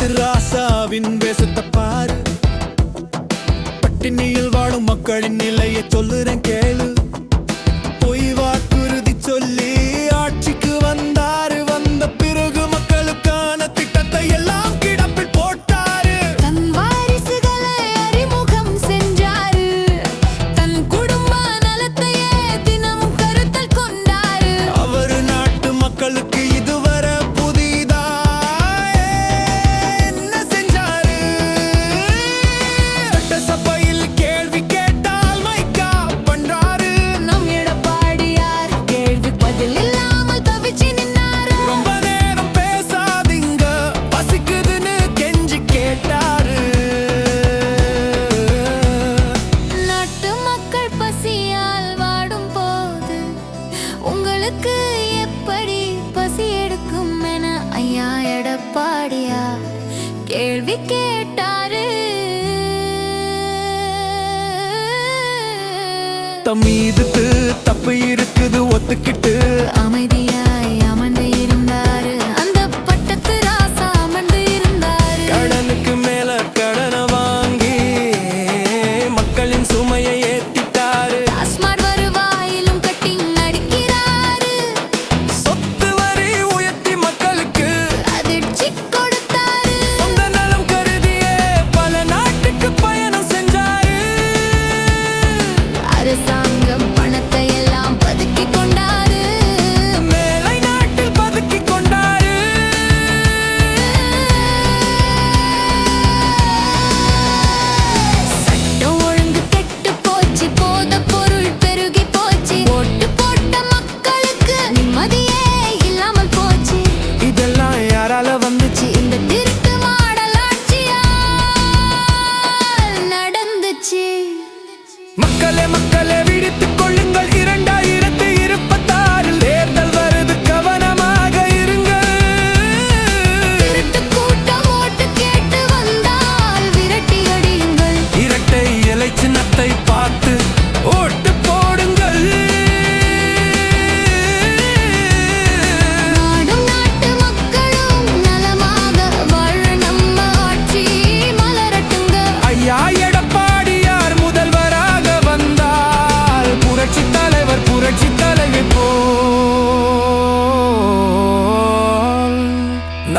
காட்டு ராசாவின் வேசத்தை பாரு. பட்டினியில் வாழும் மக்களின் நிலையை சொல்லுறேன் கேளு. பொய் வாக்குறுதி சொல்லி பாடியா? கேள்வி கேட்டாரு. தம்மீதுக்கு தப்பு இருக்குது ஒத்துக்கிட்டு Let me.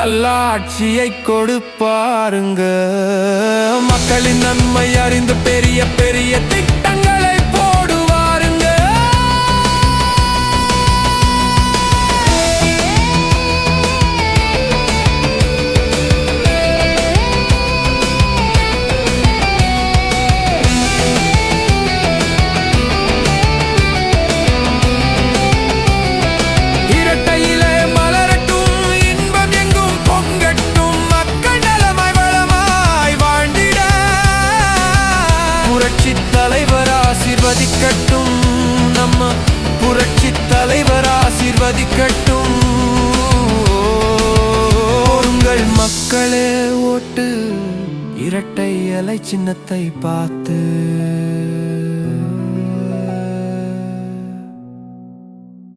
நல்லாட்சியை கொடுப்பாருங்க. மக்களின் நன்மை அறிந்த பெரிய பெரிய திக் மதிக்கட்டும். உங்கள் மக்களே ஓட்டு. இரட்டை அலை சின்னத்தை பார்த்து.